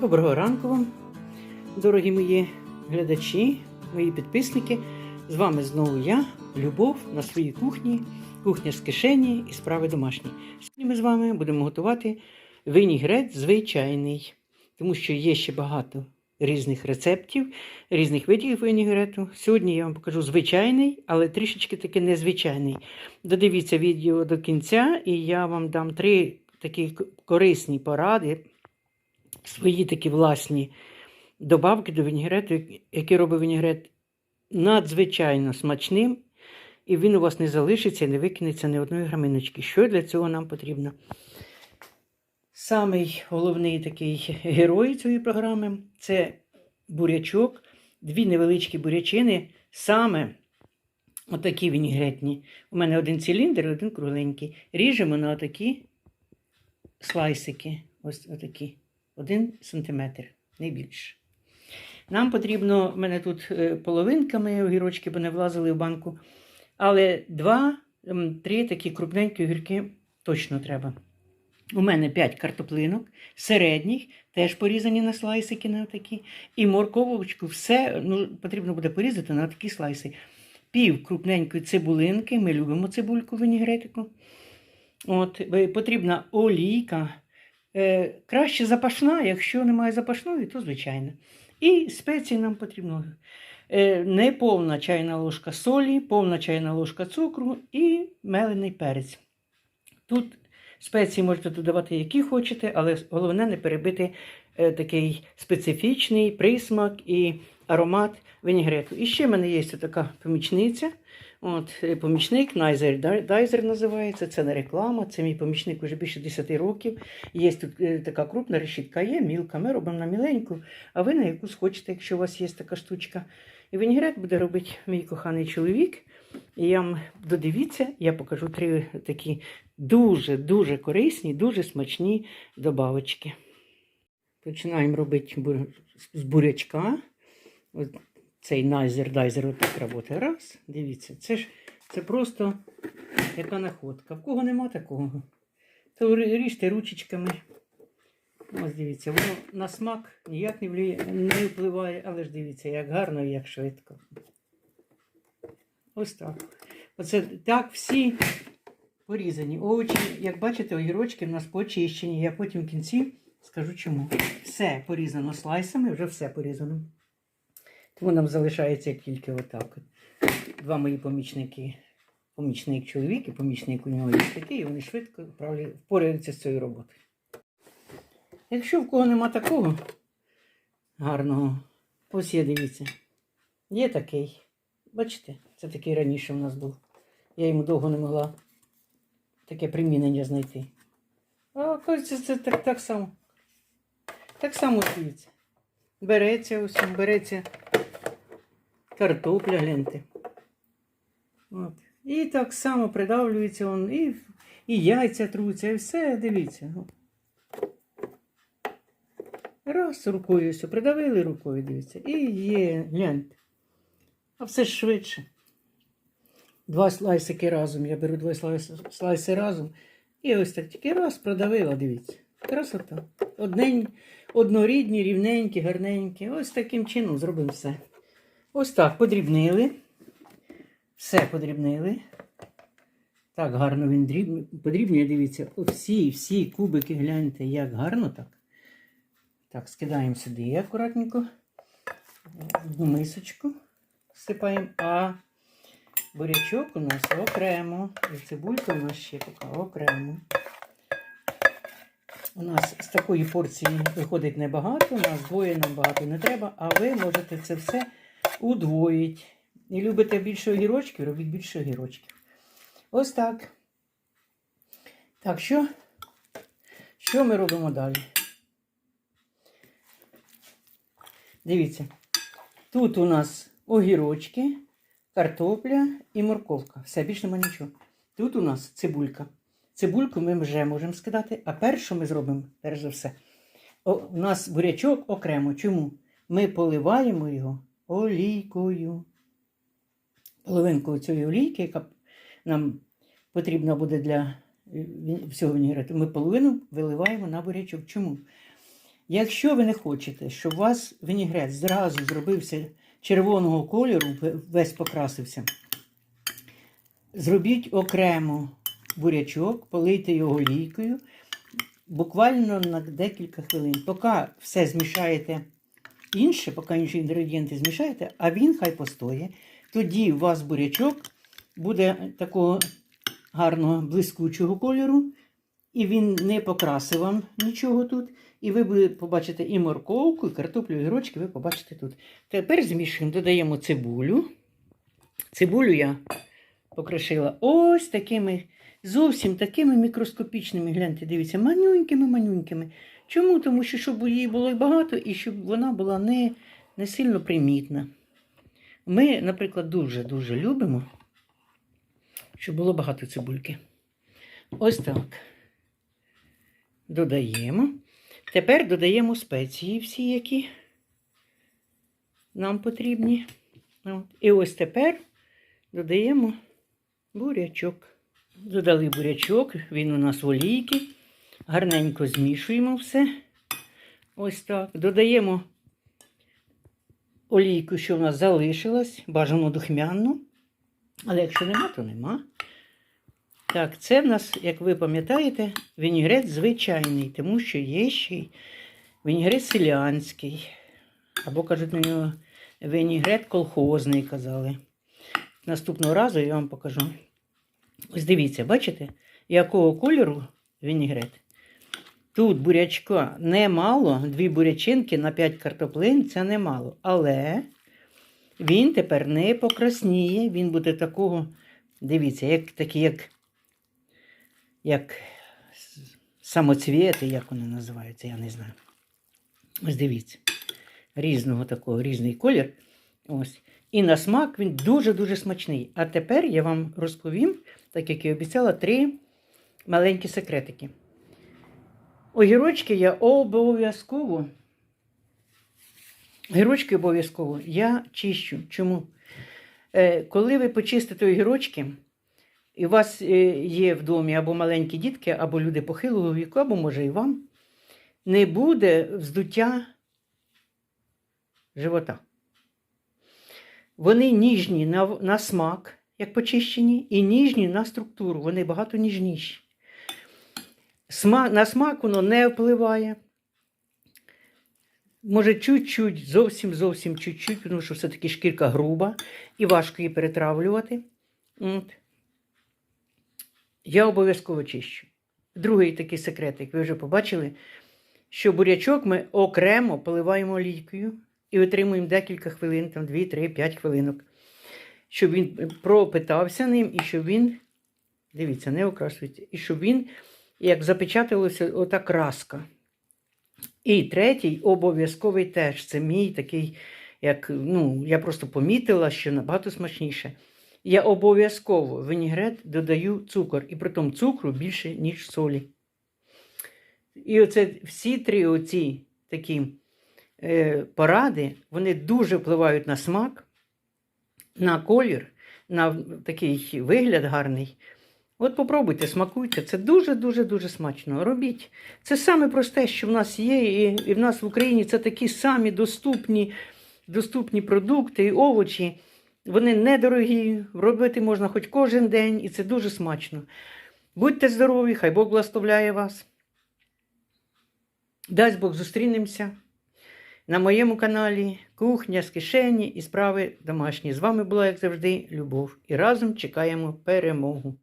Доброго ранку вам, дорогі мої глядачі, мої підписники. З вами знову я, Любов, на своїй кухні, кухня з кишені і справи домашні. Сьогодні ми з вами будемо готувати винігрет звичайний, тому що є ще багато різних рецептів, різних видів винігрету. Сьогодні я вам покажу звичайний, але трішечки таки незвичайний. Додивіться відео до кінця, і я вам дам три такі корисні поради свої такі власні добавки до вінігрету, які робить вінігрет надзвичайно смачним, і він у вас не залишиться і не викинеться ні одної граминочки. Що для цього нам потрібно? Самий головний такий герой цієї програми це бурячок, дві невеличкі бурячини, саме отакі вінігретні. У мене один циліндр, один кругленький. Ріжемо на отакі слайсики. Ось отакі. Один сантиметр, не більше. Нам потрібно, в мене тут е, половинками огірочки, бо не влазили в банку. Але два, ем, три такі крупненькі огірки точно треба. У мене 5 картоплинок, середніх, теж порізані на слайсики на такі. І морковочку, все ну, потрібно буде порізати на такі слайси. Пів крупненької цибулинки. Ми любимо цибульку вінігретику. От, потрібна олійка. Е, краще запашна, якщо немає запашної, то звичайно. І спеції нам потрібно е, не повна чайна ложка солі, повна чайна ложка цукру і мелений перець. Тут спеції можете додавати, які хочете, але головне не перебити е, такий специфічний присмак і аромат вінігрету. І ще в мене є така помічниця. От, е, помічник Найзер Дайзер називається. Це не реклама, це мій помічник вже більше 10 років. Є тут е, така крупна решітка, є мілка. Ми робимо на міленьку, а ви на яку схочете, якщо у вас є така штучка. І вінігрет буде робити мій коханий чоловік. І я вам додивіться, я покажу три такі дуже-дуже корисні, дуже смачні добавочки. Починаємо робити з бурячка. Цей найзер дайзер отак працює. Раз, дивіться, це ж це просто яка находка. В кого нема такого, то ріжте ручечками. Ось дивіться, воно на смак ніяк не впливає, але ж дивіться, як гарно і як швидко. Ось так. Оце так всі порізані. Овочі, як бачите, огірочки в нас почищені. Я потім в кінці скажу чому. Все порізано слайсами, вже все порізано. Тому нам залишається тільки отак. Два мої помічники. Помічник чоловік і помічник у нього є такий, і вони швидко впораються з цією роботою. Якщо в кого нема такого гарного, ось є, дивіться. Є такий. Бачите, це такий раніше в нас був. Я йому довго не могла таке примінення знайти. А кажеться, це так, так само. Так само дивіться. Береться ось, береться картопля, гляньте. От. І так само придавлюється он, і, і яйця труться, і все, дивіться. Раз рукою все, придавили рукою, дивіться. І є, гляньте. А все швидше. Два слайсики разом. Я беру два слайси, слайси разом. І ось так тільки раз продавила, дивіться. Красота. Однень, однорідні, рівненькі, гарненькі. Ось таким чином зробимо все. Ось так подрібнили. Все подрібнили. Так гарно він дріб... подрібнює, дивіться. Всі, всі кубики, гляньте, як гарно так. Так, скидаємо сюди акуратненько. В мисочку всипаємо, а бурячок у нас окремо. І цибулька у нас ще така окремо. У нас з такої порції виходить небагато, у нас двоє нам багато не треба, а ви можете це все удвоїти. І любите більше огірочків, робіть більше огірочків. Ось так. Так, що? Що ми робимо далі? Дивіться, тут у нас огірочки, картопля і морковка. Все, більше нема нічого. Тут у нас цибулька. Цибульку ми вже можемо скидати, а перше ми зробимо, перш за все, о, у нас бурячок окремо. Чому? Ми поливаємо його олійкою. Половинку цієї олійки, яка нам потрібна буде для е, всього вінігрету, ми половину виливаємо на бурячок. Чому? Якщо ви не хочете, щоб у вас вінігрет зразу зробився червоного кольору, весь покрасився, зробіть окремо бурячок, полийте його олійкою буквально на декілька хвилин. Поки все змішаєте інше, поки інші інгредієнти змішаєте, а він хай постоє. Тоді у вас бурячок буде такого гарного блискучого кольору, і він не покрасить вам нічого тут. І ви побачите і морковку, і картоплю, і гірочки ви побачите тут. Тепер змішуємо, додаємо цибулю. Цибулю я покришила ось такими, зовсім такими мікроскопічними. Гляньте, дивіться, манюнькими-манюнькими. Чому? Тому що щоб її було багато і щоб вона була не, не сильно примітна. Ми, наприклад, дуже-дуже любимо, щоб було багато цибульки. Ось так. Додаємо. Тепер додаємо спеції всі, які нам потрібні. От. І ось тепер додаємо бурячок. Додали бурячок, він у нас в. Гарненько змішуємо все. Ось так. Додаємо олійку, що в нас залишилась, бажано духмяну. Але якщо нема, то нема. Так, це в нас, як ви пам'ятаєте, вінігрет звичайний, тому що є ще й вінігрет селянський. Або кажуть на нього вінігрет колхозний, казали. Наступного разу я вам покажу. Ось дивіться, бачите, якого кольору вінігрет? Тут бурячка немало, дві бурячинки на 5 картоплин це немало. Але він тепер не покрасніє, він буде такого, дивіться, як такий, як, як самоцвіти, як вони називаються, я не знаю. Ось дивіться. Різного такого, різний колір. Ось. І на смак він дуже-дуже смачний. А тепер я вам розповім, так як і обіцяла, три маленькі секретики. Огірочки я обов'язково. Гірочки обов'язково я чищу. Чому? Е, коли ви почистите огірочки, і у вас е, є в домі або маленькі дітки, або люди похилого віку, або може і вам, не буде вздуття живота. Вони ніжні на, на смак, як почищені, і ніжні на структуру. Вони багато ніжніші. Сма, на смак воно не впливає. Може, чуть-чуть, зовсім зовсім чуть-чуть, тому що все-таки шкірка груба і важко її перетравлювати. От. Я обов'язково чищу. Другий такий секретик, ви вже побачили, що бурячок ми окремо поливаємо олійкою і витримуємо декілька хвилин, там 2, 3, 5 хвилинок, щоб він пропитався ним і щоб він, дивіться, не окрасується, і щоб він, як запечаталося, ота краска. І третій обов'язковий теж. Це мій такий, як, ну, я просто помітила, що набагато смачніше. Я обов'язково в вінігрет додаю цукор, і при тому цукру більше, ніж солі. І оце всі три оці такі е, поради, вони дуже впливають на смак, на колір, на такий вигляд гарний. От попробуйте, смакуйте. Це дуже-дуже дуже смачно. Робіть. Це саме просте, що в нас є, і, і в нас в Україні це такі самі доступні, доступні продукти і овочі. Вони недорогі, робити можна хоч кожен день, і це дуже смачно. Будьте здорові, хай Бог благословляє вас. Дасть Бог зустрінемося на моєму каналі Кухня з кишені і справи домашні. З вами була, як завжди, Любов. І разом чекаємо перемогу.